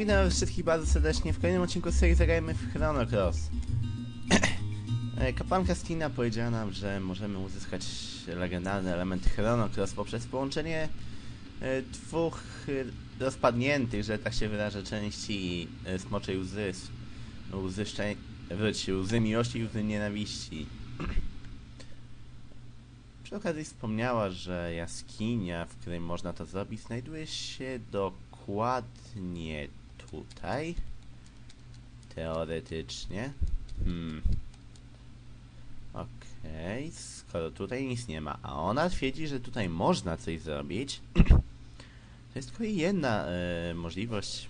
Witam wszystkich bardzo serdecznie w kolejnym odcinku serii Zagrajmy w Chrono Cross. E, Kapłanka Stina powiedziała nam, że możemy uzyskać legendarny element Chrono Cross poprzez połączenie e, dwóch rozpadniętych, że tak się wyrażę, części e, smoczej łzy. Łzy wróć, łzy miłości i łzy nienawiści. Przy okazji wspomniała, że jaskinia, w której można to zrobić, znajduje się dokładnie tutaj. Teoretycznie. Hmm. Okej, skoro tutaj nic nie ma, a ona twierdzi, że tutaj można coś zrobić, to jest tylko jedna e, możliwość,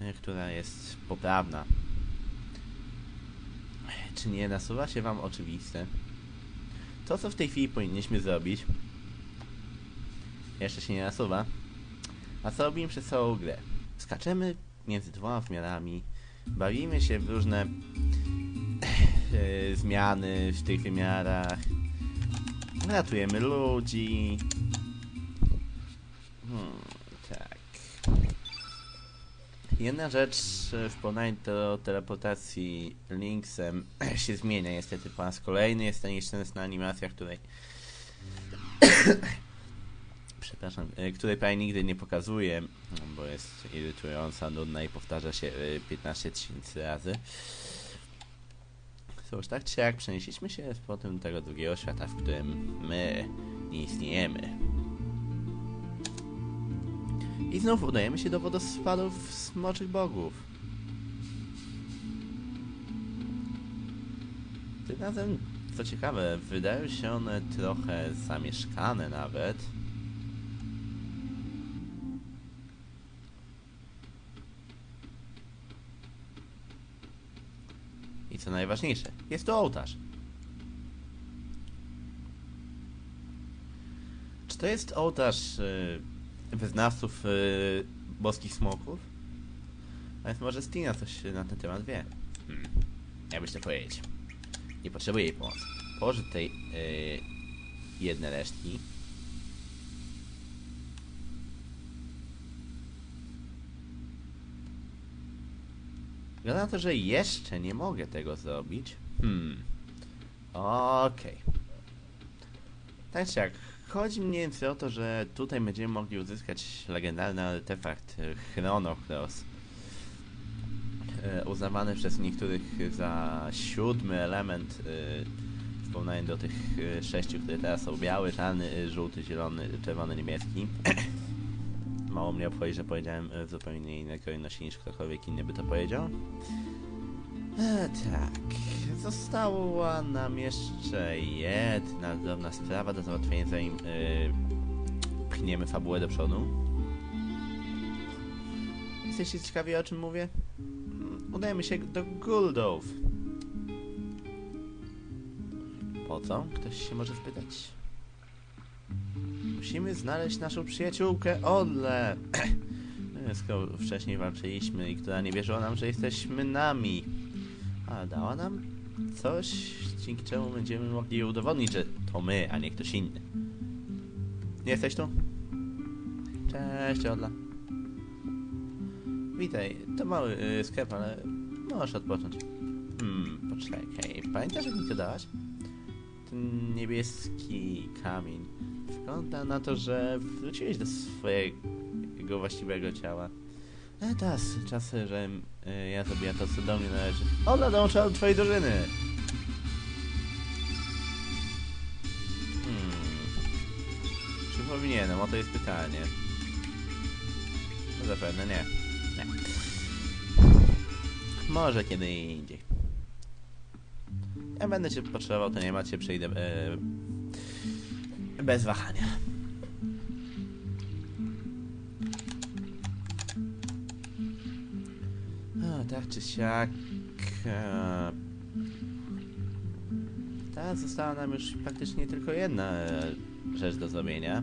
e, która jest poprawna. Czy nie nasuwa się wam oczywiste? To, co w tej chwili powinniśmy zrobić, jeszcze się nie nasuwa. A co robimy przez całą grę? Skaczemy między dwoma wymiarami, bawimy się w różne e, zmiany w tych wymiarach, ratujemy ludzi. Hmm, tak. Jedna rzecz e, w porównaniu do teleportacji Linksem się zmienia niestety po raz kolejny. Jest to nieszczęsna animacja, której przepraszam, e, której prawie nigdy nie pokazuję, no, bo jest irytująca, nudna i powtarza się e, 15 tysięcy razy. Cóż, tak czy jak przenieśliśmy się z powrotem do tego drugiego świata, w którym my nie istniejemy. I znów udajemy się do wodospadów smoczych bogów. Tym razem, co ciekawe, wydają się one trochę zamieszkane nawet. Co najważniejsze, jest to ołtarz. Czy to jest ołtarz y, wyznawców y, boskich smoków? A więc może Stina coś na ten temat wie. Hmm. Jakbyś to powiedzieć. Nie potrzebuję jej pomocy. Położę tutaj y, jedne resztki. Wygląda na to, że jeszcze nie mogę tego zrobić. Hmm. Okej. Tak czy jak, chodzi mniej więcej o to, że tutaj będziemy mogli uzyskać legendarny artefakt e, Chrono Cross. E, uznawany przez niektórych za siódmy element e, w porównaniu do tych sześciu, które teraz są biały, czarny, żółty, zielony, czerwony, niebieski. Mało mnie obchodzi, że powiedziałem e, w zupełnie innej kolejności niż ktokolwiek inny by to powiedział. E, tak. Została nam jeszcze jedna drobna sprawa do załatwienia, zanim e, pchniemy fabułę do przodu. Jesteście ciekawi o czym mówię? Mm, Udajemy się do Guldów. Po co? Ktoś się może spytać. Musimy znaleźć naszą przyjaciółkę Odle. Skoro wcześniej walczyliśmy i która nie wierzyła nam, że jesteśmy nami. A dała nam coś, dzięki czemu będziemy mogli udowodnić, że to my, a nie ktoś inny. Nie jesteś tu? Cześć, Odla. Witaj, to mały y, sklep, ale możesz odpocząć. Hmm, poczekaj, pamiętasz jak mi to dałaś? Ten niebieski kamień. Wygląda na to, że wróciłeś do swojego właściwego ciała. E, teraz czas, że e, ja zrobię to, co do mnie należy. Ona dołączyła do twojej drużyny! Hmm. Czy powinienem? To jest pytanie. No zapewne nie. Nie. Może kiedy indziej. Ja będę cię potrzebował, to nie macie, przyjdę e, bez wahania. A, tak czy siak... E, teraz została nam już praktycznie tylko jedna e, rzecz do zrobienia.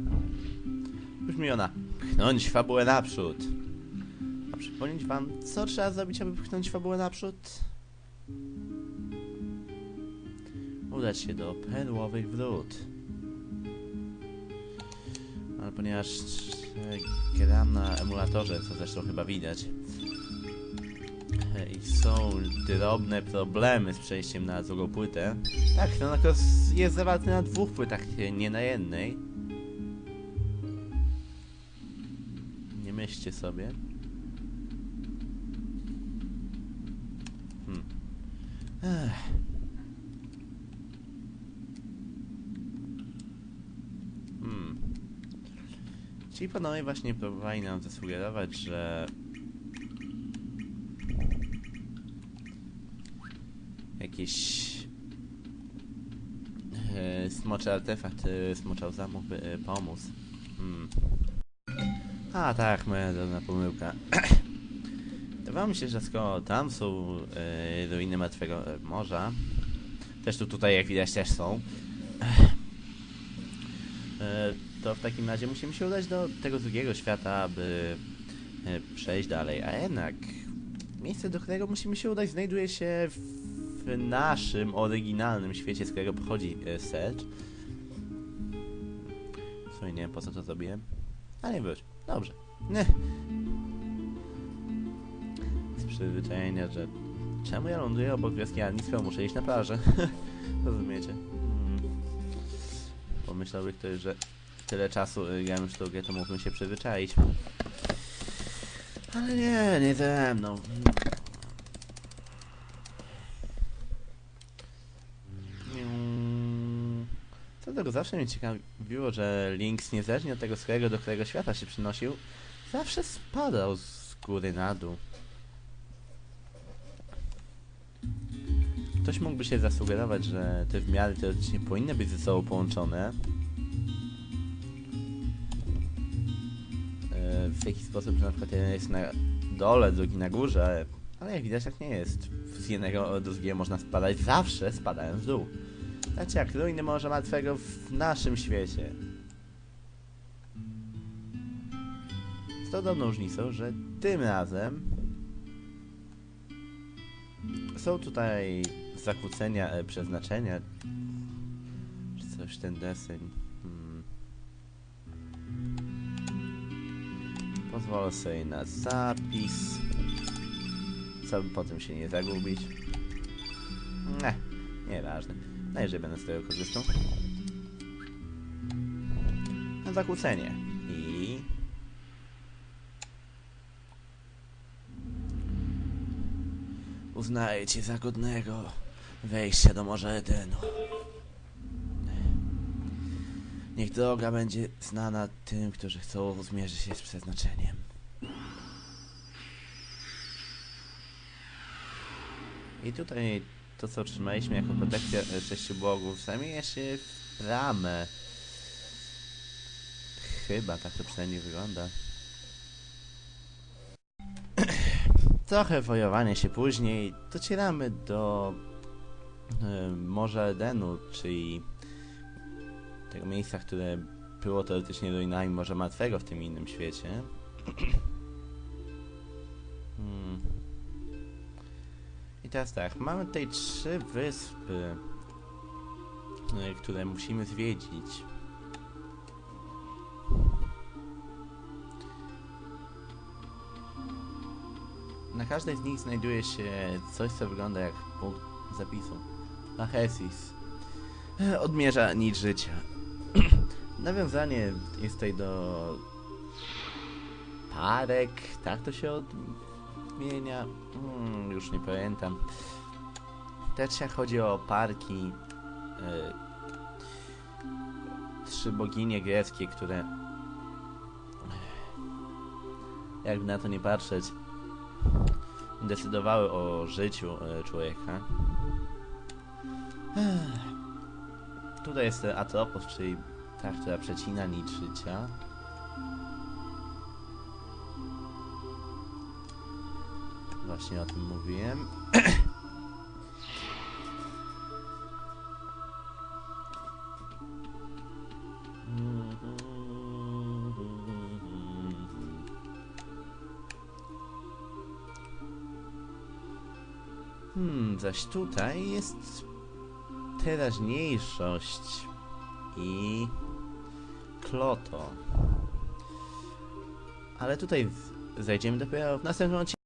Brzmi ona pchnąć fabułę naprzód. A przypomnieć wam, co trzeba zrobić, aby pchnąć fabułę naprzód? Udać się do perłowych wrót. Ponieważ E, Gram na emulatorze, co zresztą chyba widać. E, I są drobne problemy z przejściem na drugą płytę. Tak, Chronicles jest zawarty na dwóch płytach, e, nie na jednej. Nie myślcie sobie. Hmm. Ech. Hmm. Ci panowie właśnie próbowali nam zasugerować, że jakiś e, smoczy artefakt e, smoczał mógłby e, pomóc. Hmm. A tak, moja drobna pomyłka. Wydawało mi się, że skoro tam są e, ruiny martwego morza, też tu tutaj jak widać też są, e, to w takim razie musimy się udać do tego drugiego świata, aby e, przejść dalej. A jednak miejsce, do którego musimy się udać, znajduje się w naszym oryginalnym świecie, z którego pochodzi e, Serge. Sumie nie wiem po co to zrobiłem. Ale nie wróć. Dobrze. Nie. Z przyzwyczajenia, że czemu ja ląduję obok wioski, a nisko muszę iść na plażę. Rozumiecie? Mm. Pomyślałby ktoś, że tyle czasu y, w tą grę, to mógłbym się przyzwyczaić. Ale nie, nie ze mną. Mm. Co do tego zawsze mnie ciekawiło, że Lynx niezależnie od tego, z do którego świata się przynosił, zawsze spadał z góry na dół. Ktoś mógłby się zasugerować, że te wymiary teoretycznie powinny być ze sobą połączone. W jaki sposób, że na przykład jeden jest na dole, drugi na górze, ale, jak widać tak nie jest. Z jednego do drugiego można spadać zawsze spadając w dół. Tak jak ruiny Morza Martwego w naszym świecie. Z tą drobną różnicą, że tym razem są tutaj zakłócenia e, przeznaczenia. Czy coś ten deseń. Pozwolę sobie na zapis. Co by potem się nie zagubić. Nie, nieważne. Najwyżej będę z tego korzystał. Na zakłócenie. I... Uznaję za godnego wejścia do Morza Edenu. Niech droga będzie znana tym, którzy chcą zmierzyć się z przeznaczeniem. I tutaj to, co otrzymaliśmy jako protekcja e, sześciu bogów, zamienia się w ramę. Chyba tak to przynajmniej wygląda. Trochę wojowanie się później, docieramy do e, Morza Edenu, czyli tego miejsca, które było teoretycznie ruinami Morza Martwego w tym innym świecie. hmm. I teraz tak, mamy tutaj trzy wyspy, e, które musimy zwiedzić. Na każdej z nich znajduje się coś, co wygląda jak punkt zapisu. Lachesis. E, Odmierza nic życia. Nawiązanie jest tutaj do parek, tak to się odmienia. Hmm, już nie pamiętam. Też jak chodzi o parki, e, trzy boginie greckie, które jakby na to nie patrzeć, decydowały o życiu e, człowieka. Tutaj jest Atropos, czyli ta, która przecina nic życia. Właśnie o tym mówiłem. Hmm, zaś tutaj jest teraźniejszość i Kloto. Ale tutaj zejdziemy dopiero w następnym odcinku.